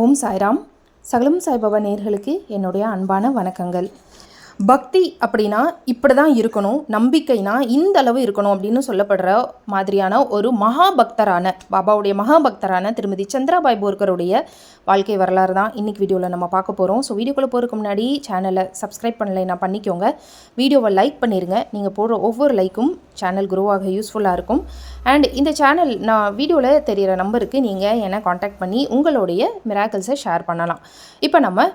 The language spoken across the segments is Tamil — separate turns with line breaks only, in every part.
ஓம் சாய்ராம். சகலம் சாய்பாபா நேர்களுக்கு என்னுடைய அன்பான வணக்கங்கள். பக்தி அப்படின்னா இப்படி தான் இருக்கணும் நம்பிக்கைனா இந்த அளவு இருக்கணும் அப்படின்னு சொல்லப்படுற மாதிரியான ஒரு மகா பக்தரான பாபாவுடைய மகாபக்தரான திருமதி சந்திராபாய் போர்கருடைய வாழ்க்கை வரலாறு தான் இன்னைக்கு வீடியோவில் நம்ம பார்க்க போகிறோம் ஸோ வீடியோக்குள்ளே போகிறதுக்கு முன்னாடி சேனலை சப்ஸ்கிரைப் பண்ணலைன்னா பண்ணிக்கோங்க. வீடியோவை லைக் பண்ணிடுங்க நீங்கள் போடுற ஒவ்வொரு லைக்கும் சேனல் குரோவாக யூஸ்ஃபுல்லாக இருக்கும். அண்ட் இந்த சேனல் நான் வீடியோவில் தெரிகிற நம்பருக்கு நீங்கள் என்னை காண்டாக்ட் பண்ணி உங்களுடைய மிராக்கிள்ஸை ஷேர் பண்ணலாம். இப்போ நம்ம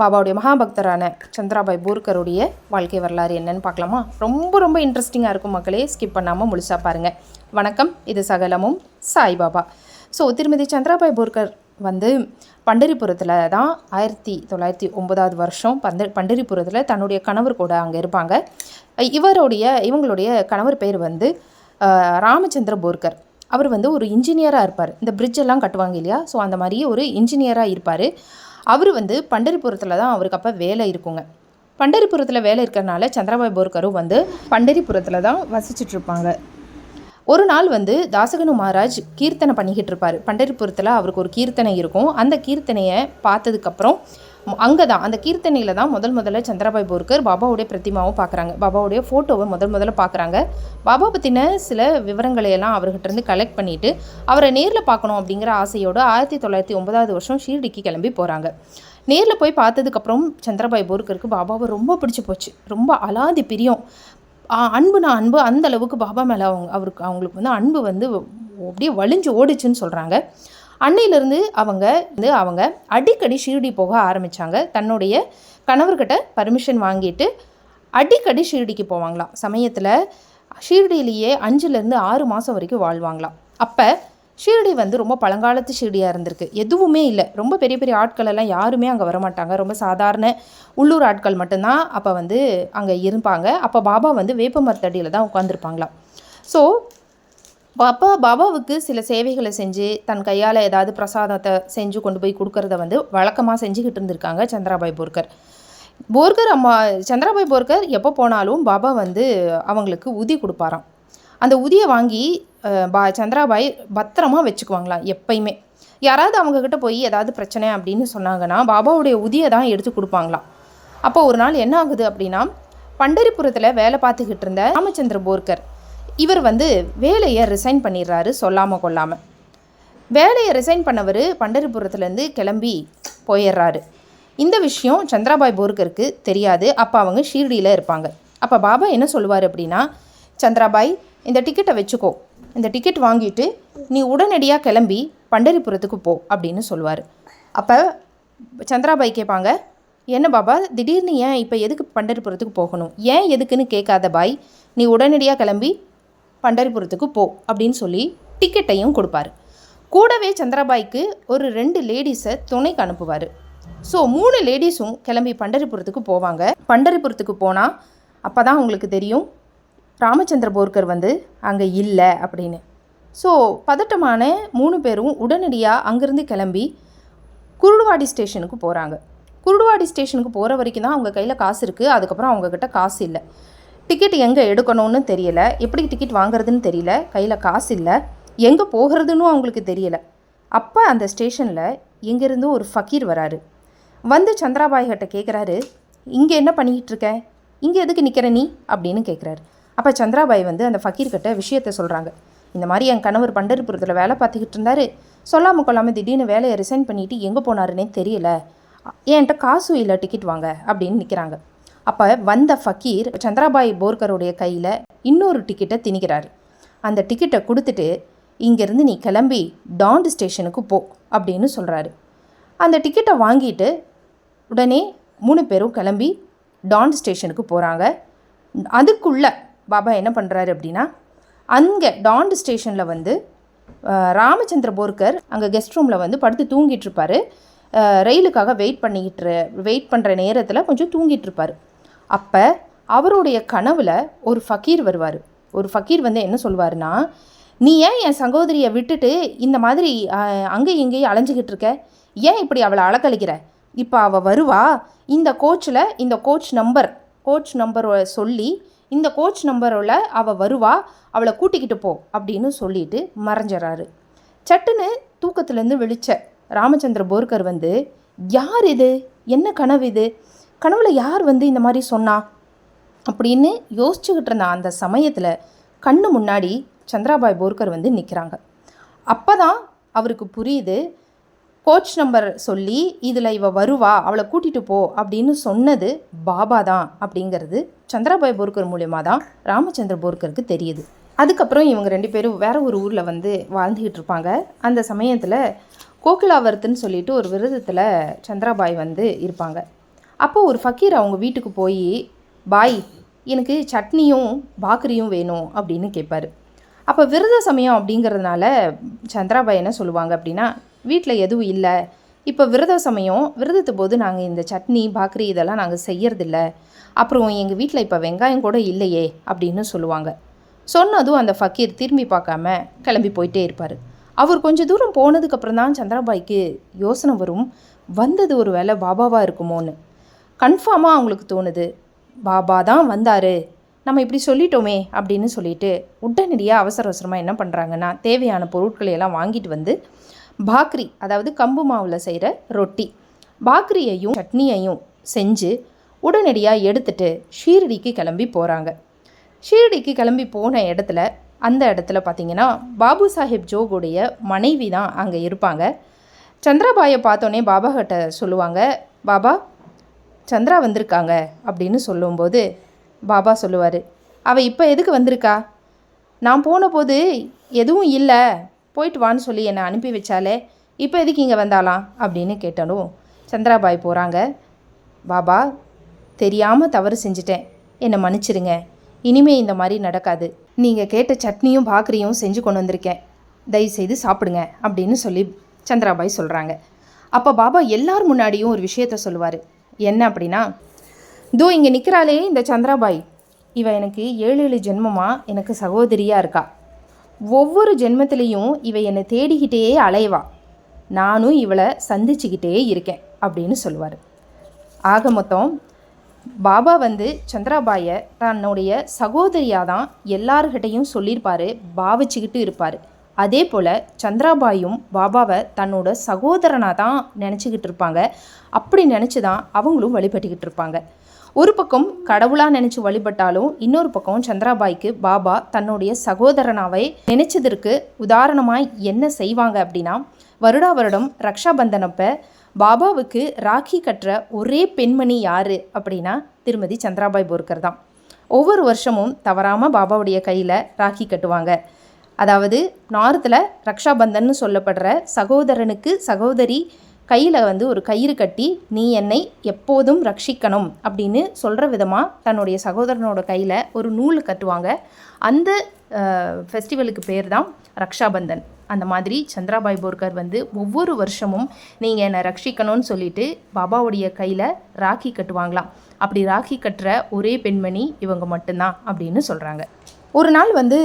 பாபாவுடைய மகாபக்தரான சந்திராபாய் போர்கருடைய வாழ்க்கை வரலாறு என்னன்னு பார்க்கலாமா? ரொம்ப ரொம்ப இன்ட்ரெஸ்டிங்காக இருக்கும் மக்களே. ஸ்கிப் பண்ணாமல் முழுசாக பாருங்கள் வணக்கம். இது சகலமும் சாய்பாபா. ஸோ திருமதி சந்திராபாய் போர்கர் வந்து பண்டரிபுரத்தில் தான் ஆயிரத்தி தொள்ளாயிரத்தி ஒன்பதாவது வருஷம் பந்த பண்டரிபுரத்தில் தன்னுடைய கணவர் கூட அங்கே இருப்பாங்க. இவருடைய இவங்களுடைய கணவர் பேர் வந்து ராமச்சந்திர போர்கர் அவர் வந்து ஒரு இன்ஜினியராக இருப்பார். இந்த பிரிட்ஜெல்லாம் கட்டுவாங்க இல்லையா? ஸோ அந்த மாதிரியே ஒரு இன்ஜினியராக இருப்பார். அவர் வந்து பண்டரிபுரத்தில் தான் அவருக்கு அப்போ வேலை இருக்குங்க. பண்டரிபுரத்தில் வேலை இருக்கிறனால சந்திரபாய் போர்கரும் வந்து பண்டரிபுரத்தில் தான் வசிச்சிட்ருப்பாங்க. ஒரு நாள் வந்து தாசகனு மகாராஜ் கீர்த்தனை பண்ணிக்கிட்டு இருப்பார் பண்டரிபுரத்தில் அவருக்கு ஒரு கீர்த்தனை இருக்கும். அந்த கீர்த்தனையை பார்த்ததுக்கப்புறம் அங்கே தான் அந்த கீர்த்தனையில் தான் முதல் முதல்ல சந்திரபாய் போர்க்கர் பாபாவுடைய பிரதிமாவும் பார்க்குறாங்க பாபாவுடைய ஃபோட்டோவை முதல் முதல்ல பார்க்குறாங்க பாபா பற்றின சில விவரங்களையெல்லாம் அவர்கிட்டருந்து கலெக்ட் பண்ணிவிட்டு அவரை நேரில் பார்க்கணும் அப்படிங்கிற ஆசையோடு ஆயிரத்தி தொள்ளாயிரத்தி ஒன்பதாவது வருஷம் ஷீர்டிக்கு கிளம்பி போகிறாங்க நேரில் போய் பார்த்ததுக்கப்புறம் சந்திரபாய் போர்க்கருக்கு பாபாவை ரொம்ப பிடிச்சி போச்சு. ரொம்ப அலாதி பிரியம். அன்புனா அன்பு அந்த அளவுக்கு பாபா மேலே அவங்க அவருக்கு அவங்களுக்கு வந்து அன்பு வந்து அப்படியே வலிஞ்சு ஓடிச்சுன்னு சொல்கிறாங்க அன்னையிலேருந்து அவங்க வந்து அவங்க அடிக்கடி ஷீர்டி போக ஆரம்பித்தாங்க தன்னுடைய கணவர்கிட்ட பர்மிஷன் வாங்கிட்டு அடிக்கடி ஷீர்டிக்கு போவாங்களாம். சமயத்தில் ஷீரடியிலேயே அஞ்சுலேருந்து ஆறு மாதம் வரைக்கும் வாழ்வாங்களாம். அப்போ ஷீர்டி வந்து ரொம்ப பழங்காலத்து ஷீர்டியாக இருந்திருக்கு. எதுவுமே இல்லை. ரொம்ப பெரிய பெரிய ஆட்கள் எல்லாம் யாருமே அங்கே வரமாட்டாங்க. ரொம்ப சாதாரண உள்ளூர் ஆட்கள் மட்டும்தான் அப்போ வந்து அங்கே இருப்பாங்க. அப்போ பாபா வந்து வேப்ப மரத்தடியில் தான் உட்காந்துருப்பாங்களாம் ஸோ பாப்பா பாபாவுக்கு சில சேவைகளை செஞ்சு தன் கையால் ஏதாவது பிரசாதத்தை செஞ்சு கொண்டு போய் கொடுக்கறத வந்து வழக்கமாக செஞ்சுக்கிட்டு இருந்திருக்காங்க சந்திராபாய் போர்கர் போர்கர் அம்மா சந்திராபாய் போர்க்கர் எப்போ போனாலும் பாபா வந்து அவங்களுக்கு உதி கொடுப்பாராம். அந்த உதியை வாங்கி பா சந்திராபாய் பத்திரமா வச்சுக்குவாங்களாம் எப்பயுமே. யாராவது அவங்கக்கிட்ட போய் ஏதாவது பிரச்சனை அப்படின்னு சொன்னாங்கன்னா பாபாவுடைய உதியை தான் எடுத்து கொடுப்பாங்களாம். அப்போ ஒரு நாள் என்ன ஆகுது அப்படின்னா பண்டரிபுரத்தில் வேலை பார்த்துக்கிட்டு இருந்த ராமச்சந்திர போர்க்கர் இவர் வந்து வேலையை ரிசைன் பண்ணிடுறாரு சொல்லாமல் கொள்ளாமல் வேலையை ரிசைன் பண்ணவர் பண்டரிபுரத்துலேருந்து கிளம்பி போயிடுறாரு. இந்த விஷயம் சந்திராபாய் போர்கருக்கு தெரியாது. அப்போ அவங்க ஷீர்டியில் இருப்பாங்க. அப்போ பாபா என்ன சொல்லுவார் அப்படின்னா சந்திராபாய் இந்த டிக்கெட்டை வச்சுக்கோ. இந்த டிக்கெட் வாங்கிட்டு நீ உடனடியாக கிளம்பி பண்டரிபுரத்துக்கு போ அப்படின்னு சொல்லுவார். அப்போ சந்திராபாய் கேட்பாங்க என்ன பாபா திடீர்னு ஏன் இப்போ எதுக்கு பண்டரிபுரத்துக்கு போகணும்? ஏன் எதுக்குன்னு கேட்காத பாய். நீ உடனடியாக கிளம்பி பண்டரிபுரத்துக்கு போ அப்படின்னு சொல்லி டிக்கெட்டையும் கொடுப்பாரு. கூடவே சந்திரபாய்க்கு ஒரு ரெண்டு லேடிஸை துணைக்கு அனுப்புவார். ஸோ மூணு லேடிஸும் கிளம்பி பண்டரிபுரத்துக்கு போவாங்க. பண்டரிபுரத்துக்கு போனால் அப்போ தான் உங்களுக்கு தெரியும் ராமச்சந்திர போர்க்கர் வந்து அங்கே இல்லை அப்படின்னு. ஸோ பதட்டமான மூணு பேரும் உடனடியாக அங்கேருந்து கிளம்பி குருடுவாடி ஸ்டேஷனுக்கு போகிறாங்க குருடுவாடி ஸ்டேஷனுக்கு போகிற வரைக்கும் தான் அவங்க கையில் காசு இருக்குது அதுக்கப்புறம் அவங்கக்கிட்ட காசு இல்லை. டிக்கெட் எங்கே எடுக்கணும்னு தெரியல. எப்படி டிக்கெட் வாங்குறதுன்னு தெரியல. கையில் காசு இல்லை. எங்கே போகிறதுன்னு அவங்களுக்கு தெரியல. அப்போ அந்த ஸ்டேஷனில் இங்கேருந்து ஒரு ஃபக்கீர் வராரு. வந்து சந்திராபாய் கிட்ட கேட்குறாரு இங்கே என்ன பண்ணிக்கிட்டு இருக்க? இங்கே எதுக்கு நிற்கிற நீ? அப்படின்னு கேட்குறாரு அப்போ சந்திராபாய் வந்து அந்த ஃபக்கீர்கிட்ட விஷயத்த சொல்கிறாங்க இந்த மாதிரி என் கணவர் பண்டரிபுரத்தில் வேலை பார்த்துக்கிட்டு இருந்தார். சொல்லாமல் கொள்ளாமல் திடீர்னு வேலையை ரிசைன் பண்ணிவிட்டு எங்கே போனாருன்னே தெரியல. என்கிட்ட காசும் இல்லை டிக்கெட் வாங்க. அப்படின்னு நிற்கிறாங்க அப்போ வந்த ஃபக்கீர் சந்திராபாய் போர்கருடைய கையில் இன்னொரு டிக்கெட்டை திணிக்கிறாரு. அந்த டிக்கெட்டை கொடுத்துட்டு இங்கேருந்து நீ கிளம்பி டாண்ட் ஸ்டேஷனுக்கு போ அப்படின்னு சொல்கிறாரு அந்த டிக்கெட்டை வாங்கிட்டு உடனே மூணு பேரும் கிளம்பி டாண்ட் ஸ்டேஷனுக்கு போகிறாங்க அதுக்குள்ளே பாபா என்ன பண்ணுறாரு அப்படின்னா அங்கே டாண்ட் ஸ்டேஷனில் வந்து ராமச்சந்திர போர்கர் அங்கே கெஸ்ட் ரூமில் வந்து படுத்து தூங்கிட்டு இருப்பார். ரயிலுக்காக வெயிட் பண்ணிக்கிட்டு வெயிட் பண்ணுற நேரத்தில் கொஞ்சம் தூங்கிட்டு இருப்பார். அப்போ அவருடைய கனவுல ஒரு ஃபக்கீர் வருவார். ஒரு ஃபக்கீர் வந்து என்ன சொல்வாருன்னா நீ ஏன் என் சகோதரியை விட்டுட்டு இந்த மாதிரி அங்கேயும் இங்கேயும் அலைஞ்சிக்கிட்டு இருக்க? ஏன் இப்படி அவளை அலக்கழிக்கிற? இப்போ அவள் வருவா இந்த கோச்சில் இந்த கோச் நம்பர் கோச் நம்பரை சொல்லி இந்த கோச் நம்பரோட அவள் வருவா அவளை கூட்டிக்கிட்டு போ அப்படின்னு சொல்லிட்டு மறைஞ்சிடறாரு சட்டுன்னு தூக்கத்துலேருந்து விழிச்ச ராமச்சந்திர போர்கர் வந்து யார் இது? என்ன கனவு இது? கனவுல யார் வந்து இந்த மாதிரி சொன்னா? அப்படின்னு யோசிச்சுக்கிட்டு இருந்த அந்த சமயத்தில் கண்ணு முன்னாடி சந்திராபாய் போர்கர் வந்து நிற்கிறாங்க அப்போ தான் அவருக்கு புரியுது. கோச் நம்பர் சொல்லி இதில் இவ வருவா அவளை கூட்டிகிட்டு போ அப்படின்னு சொன்னது பாபா தான் அப்படிங்கிறது சந்திராபாய் போர்கர் மூலயமா தான் ராமச்சந்திர போர்கருக்கு தெரியுது. அதுக்கப்புறம் இவங்க ரெண்டு பேரும் வேற ஒரு ஊரில் வந்து வாழ்ந்துக்கிட்டு இருப்பாங்க. அந்த சமயத்தில் கோகிலாவர்த்துன்னு சொல்லிட்டு ஒரு விரதத்தில் சந்திராபாய் வந்து இருப்பாங்க. அப்போ ஒரு ஃபக்கீர் அவங்க வீட்டுக்கு போய் பாய் எனக்கு சட்னியும் பாக்கரியும் வேணும் அப்படின்னு கேட்பார் அப்போ விரத சமயம் அப்படிங்கிறதுனால சந்திராபாய் என்ன சொல்லுவாங்க அப்படின்னா வீட்டில் எதுவும் இல்லை. இப்போ விரத சமயம் விரதத்து போது நாங்கள் இந்த சட்னி பாக்கரி இதெல்லாம் நாங்கள் செய்யறதில்ல. அப்புறம் எங்கள் வீட்டில் இப்போ வெங்காயம் கூட இல்லையே அப்படின்னு சொல்லுவாங்க. சொன்னதும் அந்த ஃபக்கீர் திரும்பி பார்க்காம கிளம்பி போயிட்டே இருப்பார். அவர் கொஞ்சம் தூரம் போனதுக்கப்புறம் தான் சந்திராபாய்க்கு யோசனை வரும். வந்தது ஒரு வேளை பாபாவாக இருக்குமோன்னு. கன்ஃபார்மாக அவங்களுக்கு தோணுது. பாபா தான் வந்தார். நம்ம இப்படி சொல்லிட்டோமே அப்படின்னு சொல்லிட்டு உடனடியாக அவசர அவசரமாக என்ன பண்ணுறாங்கன்னா தேவையான பொருட்களை எல்லாம் வாங்கிட்டு வந்து பாக்ரி அதாவது கம்பு மாவில் செய்கிற ரொட்டி பாக்ரியையும் சட்னியையும் செஞ்சு உடனடியாக எடுத்துட்டு ஷீரடிக்கு கிளம்பி போகிறாங்க ஷீரடிக்கு கிளம்பி போன இடத்துல அந்த இடத்துல பார்த்தீங்கன்னா பாபு சாஹிப் ஜோகுடைய மனைவி தான் அங்கே இருப்பாங்க. சந்திராபாயை பார்த்தோன்னே பாபா கிட்ட சொல்லுவாங்க பாபா சந்திரா வந்திருக்காங்க அப்படின்னு சொல்லும்போது பாபா சொல்லுவார் அவள் இப்போ எதுக்கு வந்திருக்கா? நான் போன போது எதுவும் இல்லை போயிட்டு வான்னு சொல்லி என்னை அனுப்பி வச்சாலே இப்போ எதுக்கு இங்கே வந்தாலாம்? அப்படின்னு கேட்டாலும் சந்திராபாய் போகிறாங்க பாபா தெரியாமல் தவறு செஞ்சிட்டேன். என்னை மன்னிச்சிருங்க. இனிமே இந்த மாதிரி நடக்காது. நீங்கள் கேட்ட சட்னியும் பாக்கரியும் செஞ்சு கொண்டு வந்திருக்கேன். தயவுசெய்து சாப்பிடுங்க அப்படின்னு சொல்லி சந்திராபாய் சொல்கிறாங்க அப்போ பாபா எல்லார் முன்னாடியும் ஒரு விஷயத்த சொல்லுவார். என்ன அப்படின்னா தூ இங்கே நிற்கிறாளே இந்த சந்திராபாய். இவ எனக்கு ஏழு ஏழு ஜென்மமாக எனக்கு சகோதரியாக இருக்கா. ஒவ்வொரு ஜென்மத்திலையும் இவ என்னை தேடிக்கிட்டே அலைவா. நானும் இவளை சந்திச்சுக்கிட்டே இருக்கேன் அப்படின்னு சொல்லுவார். ஆக மொத்தம் பாபா வந்து சந்திராபாயை தன்னுடைய சகோதரியாக தான் எல்லார்கிட்டையும் சொல்லியிருப்பார் பாவிச்சுக்கிட்டு இருப்பார். அதே போல் சந்திராபாயும் பாபாவை தன்னோட சகோதரனாக தான் நினச்சிக்கிட்டு இருப்பாங்க. அப்படி நினச்சி தான் அவங்களும் வழிபட்டுக்கிட்டு இருப்பாங்க. ஒரு பக்கம் கடவுளாக நினச்சி வழிபட்டாலும் இன்னொரு பக்கம் சந்திராபாய்க்கு பாபா தன்னுடைய சகோதரனாவே நினச்சதற்கு உதாரணமாக என்ன செய்வாங்க அப்படின்னா வருடா வருடம் ரக்ஷாபந்தனப்போ பாபாவுக்கு ராக்கி கட்டுற ஒரே பெண்மணி யார் அப்படின்னா திருமதி சந்திராபாய் போர்க்கர் தான். ஒவ்வொரு வருஷமும் தவறாமல் பாபாவுடைய கையில் ராக்கி கட்டுவாங்க. அதாவது நார்த்தில் ரக்ஷாபந்தன்னு சொல்லப்படுற சகோதரனுக்கு சகோதரி கையில் வந்து ஒரு கயிறு கட்டி நீ என்னை எப்போதும் ரட்சிக்கணும் அப்படின்னு சொல்கிற விதமாக தன்னுடைய சகோதரனோட கையில் ஒரு நூல் கட்டுவாங்க. அந்த ஃபெஸ்டிவலுக்கு பேர் தான் ரக்ஷாபந்தன். அந்த மாதிரி சந்திராபாய் போர்கர் வந்து ஒவ்வொரு வருஷமும் நீங்கள் என்னை ரட்சிக்கணும்னு சொல்லிட்டு பாபாவுடைய கையில் ராக்கி கட்டுவாங்களாம். அப்படி ராக்கி கட்டுற ஒரே பெண்மணி இவங்க மட்டும்தான் அப்படின்னு சொல்கிறாங்க ஒரு நாள் வந்து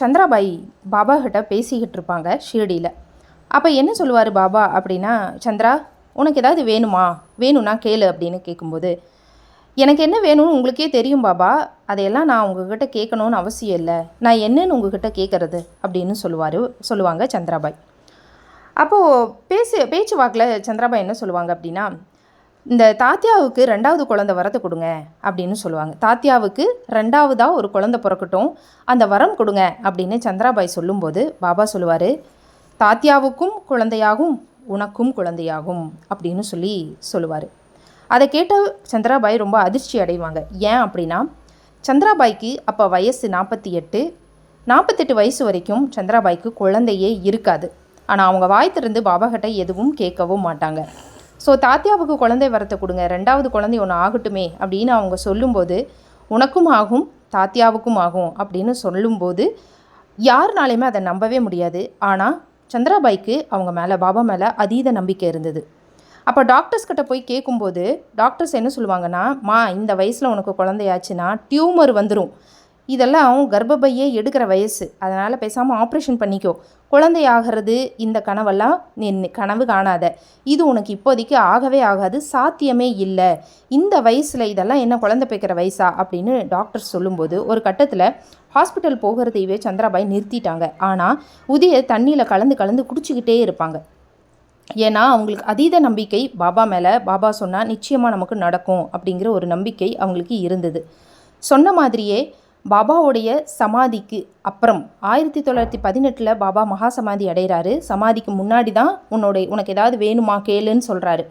சந்திராபாய் பாபா கிட்ட பேசிக்கிட்டு இருப்பாங்க ஷீரடியில். அப்போ என்ன சொல்லுவார் பாபா அப்படின்னா சந்திரா உனக்கு ஏதாவது வேணுமா? வேணும்னா கேளு அப்படின்னு கேட்கும்போது எனக்கு என்ன வேணும்னு உங்களுக்கே தெரியும் பாபா. அதையெல்லாம் நான் உங்ககிட்ட கேட்கணும்னு அவசியம் இல்லை. நான் என்னன்னு உங்ககிட்ட கேட்குறது அப்படின்னு சொல்லுவார் சொல்லுவாங்க சந்திராபாய். அப்போது பேசு பேச்சு வாக்கில் சந்திராபாய் என்ன சொல்லுவாங்க அப்படின்னா இந்த தாத்தியாவுக்கு ரெண்டாவது குழந்தை வரத்தை கொடுங்க அப்படின்னு சொல்லுவாங்க. தாத்தியாவுக்கு ரெண்டாவதாக ஒரு குழந்தை பிறக்கட்டும் அந்த வரம் கொடுங்க அப்படின்னு சந்திராபாய் சொல்லும்போது பாபா சொல்லுவார் தாத்தியாவுக்கும் குழந்தையாகும் உனக்கும் குழந்தையாகும் அப்படின்னு சொல்லி சொல்லுவார். அதை கேட்ட சந்திராபாய் ரொம்ப அதிர்ச்சி அடைவாங்க. ஏன் அப்படின்னா சந்திராபாய்க்கு அப்போ வயசு நாற்பத்தி எட்டு நாற்பத்தெட்டு வயசு வரைக்கும் சந்திராபாய்க்கு குழந்தையே இருக்காது. ஆனால் அவங்க வாய் திறந்து பாபா கிட்ட எதுவும் கேட்கவும் மாட்டாங்க. ஸோ தாத்தியாவுக்கு குழந்தை வரத்தை கொடுங்க. ரெண்டாவது குழந்தை ஒன்று ஆகட்டுமே அப்படின்னு அவங்க சொல்லும்போது உனக்கும் ஆகும் தாத்தியாவுக்கும் ஆகும் அப்படின்னு சொல்லும்போது யாருனாலையுமே அதை நம்பவே முடியாது. ஆனால் சந்திராபாய்க்கு அவங்க மேலே பாபா மேலே அதீத நம்பிக்கை இருந்தது. அப்போ டாக்டர்ஸ் கிட்ட போய் கேட்கும்போது டாக்டர்ஸ் என்ன சொல்லுவாங்கன்னா மா இந்த வயசில் உனக்கு குழந்தையாச்சுன்னா டியூமர் வந்துடும் இதெல்லாம் கர்ப்பப்பையே எடுக்கிற வயசு. அதனால் பேசாமல் ஆப்ரேஷன் பண்ணிக்கோ. குழந்தையாகிறது இந்த கனவெல்லாம் நீ கனவு காணாத. இது உனக்கு இப்போதைக்கு ஆகவே ஆகாது சாத்தியமே இல்லை. இந்த வயசில் இதெல்லாம் என்ன குழந்தை பேக்கிற வயசா? அப்படின்னு டாக்டர் சொல்லும்போது ஒரு கட்டத்தில் ஹாஸ்பிட்டல் போகிறதையவே சந்திராபாய் நிறுத்திட்டாங்க. ஆனால் உதய தண்ணியில் கலந்து கலந்து குடிச்சிக்கிட்டே இருப்பாங்க. ஏன்னா அவங்களுக்கு அதீத நம்பிக்கை பாபா மேலே பாபா சொன்னால் நிச்சயமாக நமக்கு நடக்கும் அப்படிங்கிற ஒரு நம்பிக்கை அவங்களுக்கு இருந்தது. சொன்ன மாதிரியே பாபாவுடைய சமாதிக்கு அப்புறம் ஆயிரத்தி தொள்ளாயிரத்தி பதினெட்டில் பாபா மகா சமாதி அடைகிறாரு. சமாதிக்கு முன்னாடி தான் உன்னோடைய உனக்கு ஏதாவது வேணுமா கேளுன்னு சொல்கிறாரு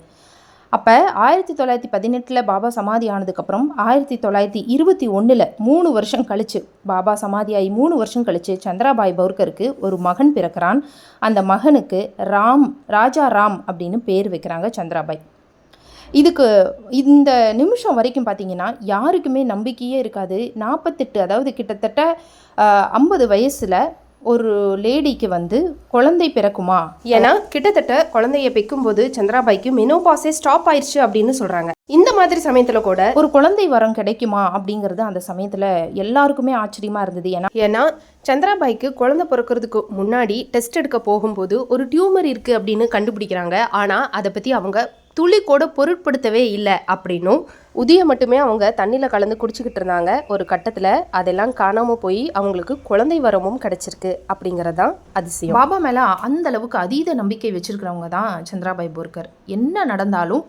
அப்போ ஆயிரத்தி தொள்ளாயிரத்தி பதினெட்டில் பாபா சமாதி ஆனதுக்கப்புறம் ஆயிரத்தி தொள்ளாயிரத்தி இருபத்தி ஒன்றில் மூணு வருஷம் கழித்து பாபா சமாதியாகி மூணு வருஷம் கழித்து சந்திராபாய் பௌர்கருக்கு ஒரு மகன் பிறக்கிறான். அந்த மகனுக்கு ராம் ராஜா ராம் அப்படின்னு பேர் வைக்கிறாங்க சந்திராபாய். இதுக்கு இந்த நிமிஷம் வரைக்கும் பார்த்தீங்கன்னா யாருக்குமே நம்பிக்கையே இருக்காது. நாற்பத்தெட்டு அதாவது கிட்டத்தட்ட ஐம்பது வயசில் ஒரு லேடிக்கு வந்து குழந்தை பிறக்குமா?
ஏன்னா கிட்டத்தட்ட குழந்தைய பெக்கும்போது சந்திராபாய்க்கு மெனோபாஸே ஸ்டாப் ஆயிடுச்சு அப்படின்னு சொல்றாங்க. இந்த மாதிரி சமயத்துல கூட
ஒரு குழந்தை வரம் கிடைக்குமா அப்படிங்கிறது அந்த சமயத்தில் எல்லாருக்குமே ஆச்சரியமாக இருந்தது. ஏன்னா
ஏன்னா சந்திராபாய்க்கு குழந்தை பிறக்கிறதுக்கு முன்னாடி டெஸ்ட் எடுக்க போகும்போது ஒரு டியூமர் இருக்கு அப்படின்னு கண்டுபிடிக்கிறாங்க. ஆனா அதை பத்தி அவங்க துளி கூட பொருட்படுத்தவே இல்லை அப்படின்னும் உதிய மட்டுமே அவங்க தண்ணியில் கலந்து குடிச்சிக்கிட்டு இருந்தாங்க. ஒரு கட்டத்தில் அதெல்லாம் காணாமல் போய் அவங்களுக்கு குழந்தை வரமும் கிடச்சிருக்கு அப்படிங்கிறது தான் அதிசயம்.
பாபா மேலே அந்த அளவுக்கு அதீத நம்பிக்கை வச்சிருக்கிறவங்க தான் சந்திராபாய் போர்கர் என்ன நடந்தாலும்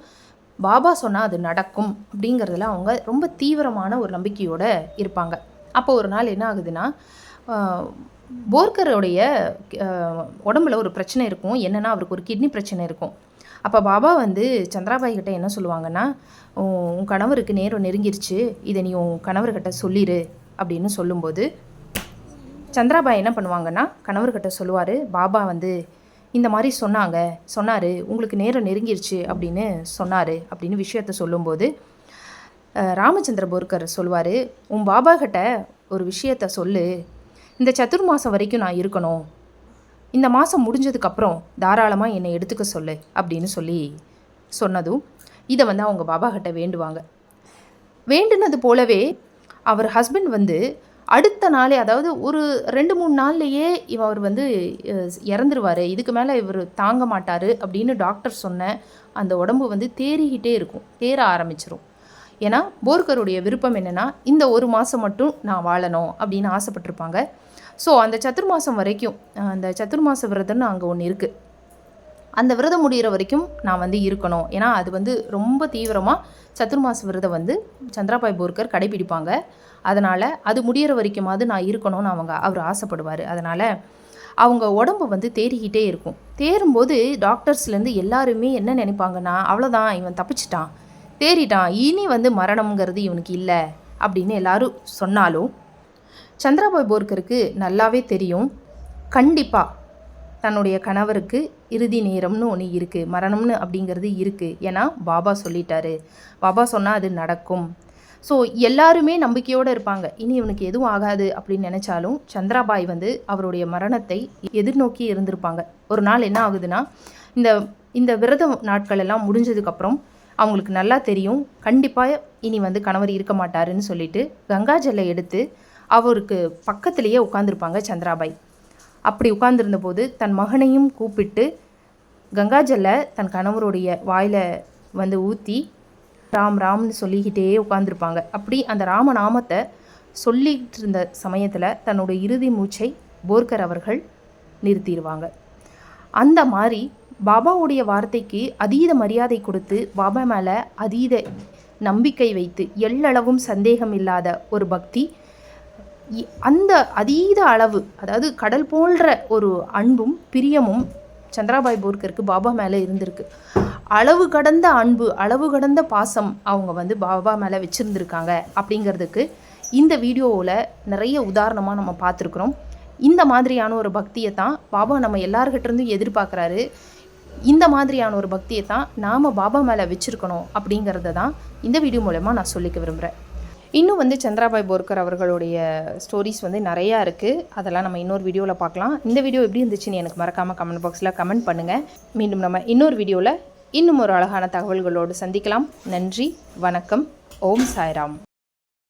பாபா சொன்னால் அது நடக்கும் அப்படிங்கிறதுல அவங்க ரொம்ப தீவிரமான ஒரு நம்பிக்கையோடு இருப்பாங்க. அப்போ ஒரு நாள் என்ன ஆகுதுன்னா ஆஹ், போர்கருடைய உடம்புல ஒரு பிரச்சனை இருக்கும். என்னென்னா அவருக்கு ஒரு கிட்னி பிரச்சனை இருக்கும். அப்போ பாபா வந்து சந்திராபாய் கிட்ட என்ன சொல்லுவாங்கன்னா உன் உன் கணவருக்கு நேரம் நெருங்கிருச்சு. இதை நீ உன் கணவர்கிட்ட சொல்லிடு அப்படின்னு சொல்லும்போது சந்திராபாய் என்ன பண்ணுவாங்கன்னா கணவர்கிட்ட சொல்லுவார் பாபா வந்து இந்த மாதிரி சொன்னாங்க. சொன்னார் உங்களுக்கு நேரம் நெருங்கிருச்சு. அப்படின்னு சொன்னார் அப்படின்னு விஷயத்த சொல்லும்போது ராமச்சந்திர போர்க்கர் சொல்லுவார் உன் பாபா கிட்ட ஒரு விஷயத்த சொல்லு. இந்த சத்துர் மாதம் வரைக்கும் நான் இருக்கணும். இந்த மாதம் முடிஞ்சதுக்கப்புறம் தாராளமாக என்னை எடுத்துக்க சொல்லு அப்படின்னு சொல்லி சொன்னதும் இதை வந்து அவங்க பாபா கிட்ட வேண்டுவாங்க. வேண்டுனது போலவே அவர் ஹஸ்பண்ட் வந்து அடுத்த நாளே அதாவது ஒரு ரெண்டு மூணு நாள்லையே இவர் அவர் வந்து இறந்துருவார். இதுக்கு மேலே இவர் தாங்க மாட்டார் அப்படின்னு டாக்டர் சொன்ன அந்த உடம்பு வந்து தேறிக்கிட்டே இருக்கும். தேற ஆரம்பிச்சிரும். ஏன்னா போர்கருடைய விருப்பம் என்னென்னா இந்த ஒரு மாதம் மட்டும் நான் வாழணும் அப்படின்னு ஆசைப்பட்டிருப்பாங்க. ஸோ அந்த சத்துர்மாசம் வரைக்கும் அந்த சத்துர்மாச விரதம்னு அங்கே ஒன்று இருக்குது அந்த விரதம் முடிகிற வரைக்கும் நான் வந்து இருக்கணும். ஏன்னா அது வந்து ரொம்ப தீவிரமாக சத்துர்மாச விரதம் வந்து சந்திராபாய் போர்க்கர் கடைபிடிப்பாங்க. அதனால் அது முடியிற வரைக்குமாவது நான் இருக்கணும்னு அவங்க அவர் ஆசைப்படுவார். அதனால் அவங்க உடம்பு வந்து தேறிக்கிட்டே இருக்கும். தேரும்போது டாக்டர்ஸ்லேருந்து எல்லாருமே என்ன நினைப்பாங்கன்னா அவ்வளோதான் இவன் தப்பிச்சிட்டான். தேறிட்டான். இனி வந்து மரணம்ங்கிறது இவனுக்கு இல்லை. அப்படின்னு எல்லாரும் சொன்னாலும் சந்திராபாய் போர்கருக்கு நல்லாவே தெரியும். கண்டிப்பாக தன்னுடைய கணவருக்கு இறுதி நேரம்னு ஒன்று இருக்குது மரணம்னு அப்படிங்கிறது இருக்குது ஏன்னா பாபா சொல்லிட்டாரு. பாபா சொன்னால் அது நடக்கும். ஸோ எல்லாருமே நம்பிக்கையோடு இருப்பாங்க. இனி இவனுக்கு எதுவும் ஆகாது அப்படின்னு நினச்சாலும் சந்திராபாய் வந்து அவருடைய மரணத்தை எதிர்நோக்கி இருந்திருப்பாங்க. ஒரு நாள் என்ன ஆகுதுன்னா இந்த இந்த விரத நாட்கள் எல்லாம் முடிஞ்சதுக்கப்புறம் அவங்களுக்கு நல்லா தெரியும். கண்டிப்பாக இனி வந்து கணவர் இருக்க மாட்டாருன்னு சொல்லிட்டு கங்கா ஜல்லை எடுத்து அவருக்கு பக்கத்திலேயே உட்காந்துருப்பாங்க சந்திராபாய். அப்படி உட்காந்துருந்தபோது தன் மகனையும் கூப்பிட்டு கங்காஜல்லை தன் கணவருடைய வாயில் வந்து ஊற்றி ராம் ராம்னு சொல்லிக்கிட்டே உட்காந்துருப்பாங்க அப்படி அந்த ராமநாமத்தை சொல்லிகிட்டு இருந்த சமயத்தில் தன்னோட இறுதி மூச்சை போர்கர் அவர்கள் நிறுத்திடுவாங்க. அந்த மாதிரி பாபாவுடைய வார்த்தைக்கு அதீத மரியாதை கொடுத்து பாபா மேலே அதீத நம்பிக்கை வைத்து எள்ளளவும் சந்தேகம் இல்லாத ஒரு பக்தி அந்த அதீத அளவு அதாவது கடல் போன்ற ஒரு அன்பும் பிரியமும் சந்திராபாய் போர்கருக்கு பாபா மேலே இருந்திருக்கு. அளவு கடந்த அன்பு அளவு கடந்த பாசம் அவங்க வந்து பாபா மேலே வச்சுருந்துருக்காங்க அப்படிங்கிறதுக்கு இந்த வீடியோவில் நிறைய உதாரணமாக நம்ம பார்த்துருக்குறோம். இந்த மாதிரியான ஒரு பக்தியை தான் பாபா நம்ம எல்லார்கிட்டேருந்தும் எதிர்பார்க்குறாரு. இந்த மாதிரியான ஒரு பக்தியை தான் நாம் பாபா மேலே வச்சுருக்கணும் அப்படிங்கிறத தான் இந்த வீடியோ மூலயமா நான் சொல்லிக்க விரும்புகிறேன் இன்னும் வந்து சந்திராபாய் போர்கர் அவர்களுடைய ஸ்டோரிஸ் வந்து நிறையா இருக்குது அதெல்லாம் நம்ம இன்னொரு வீடியோவில் பார்க்கலாம். இந்த வீடியோ எப்படி இருந்துச்சுன்னு எனக்கு மறக்காமல் கமெண்ட் பாக்ஸில் கமெண்ட் பண்ணுங்கள் மீண்டும் நம்ம இன்னொரு வீடியோவில் இன்னும் ஒரு அழகான தகவல்களோடு சந்திக்கலாம். நன்றி வணக்கம். ஓம் சாய்ராம்.